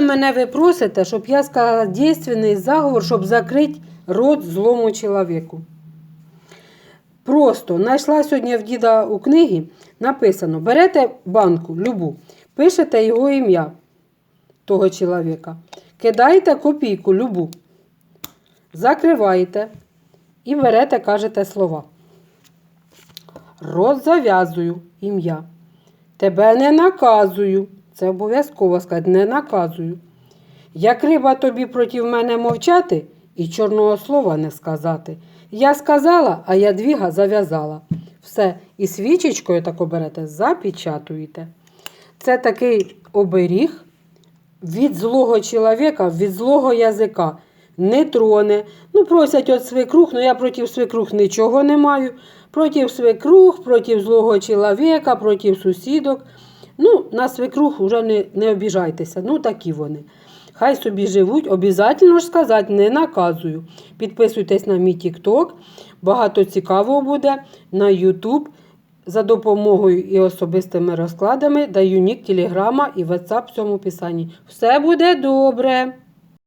Мене ви просите, щоб я сказала дійсний заговор, щоб закрити рот злому чоловіку. Просто знайшла сьогодні в діда у книгі, написано: берете банку любу, пишете його ім'я того чоловіка, кидаєте копійку любу, закриваєте і берете, кажете слова. Рот зав'язую ім'я. Тебе не наказую. Це обов'язково сказати, не наказую. Як риба тобі проти мене мовчати і чорного слова не сказати. Я сказала, а ядвіга зав'язала. Все. І свічечкою тако берете, запечатуєте. Це такий оберіг від злого чоловіка, від злого язика. Не троне. Ну, просять от свекрух, ну я проти свекрух нічого не маю. Проти свекрух, проти злого чоловіка, проти сусідок. Ну, на свекрух вже не, не обіжайтеся. Ну, такі вони. Хай собі живуть, обов'язково ж сказати, не наказую. Підписуйтесь на мій TikTok, багато цікавого буде на YouTube. За допомогою і особистими розкладами даю нік Телеграма і WhatsApp в цьому писанні. Все буде добре!